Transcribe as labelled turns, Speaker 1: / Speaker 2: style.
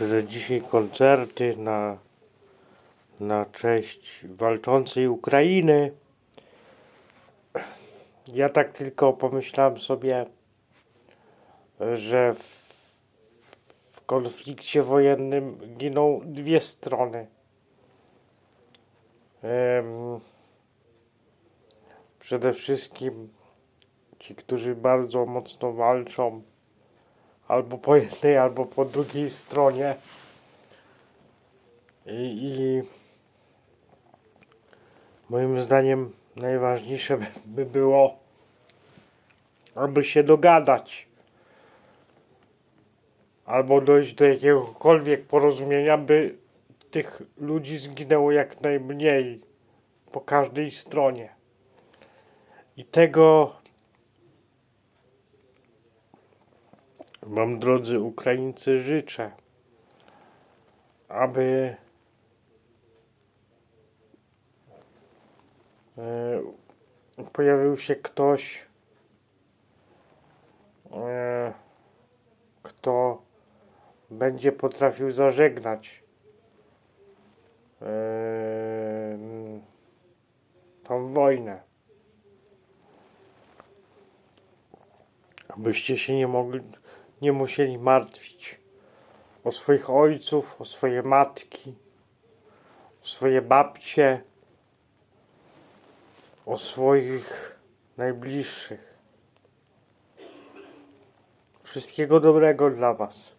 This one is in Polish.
Speaker 1: że dzisiaj koncerty na, na cześć walczącej Ukrainy. Ja tak tylko pomyślałem sobie, że w, w konflikcie wojennym giną dwie strony. Em, przede wszystkim ci, którzy bardzo mocno walczą, albo po jednej, albo po drugiej stronie. I, i moim zdaniem najważniejsze by- by było, aby się dogadać. Albo dojść do jakiegokolwiek porozumienia, by tych ludzi zginęło jak najmniej po każdej stronie. I tego Wam, drodzy Ukraińcy, życzę, aby e, pojawił się ktoś, e, kto będzie potrafił zażegnać e, tą wojnę. Abyście się nie mogli, nie musieli martwić o swoich ojców, o swoje matki, o swoje babcie, o swoich najbliższych. Wszystkiego dobrego dla Was.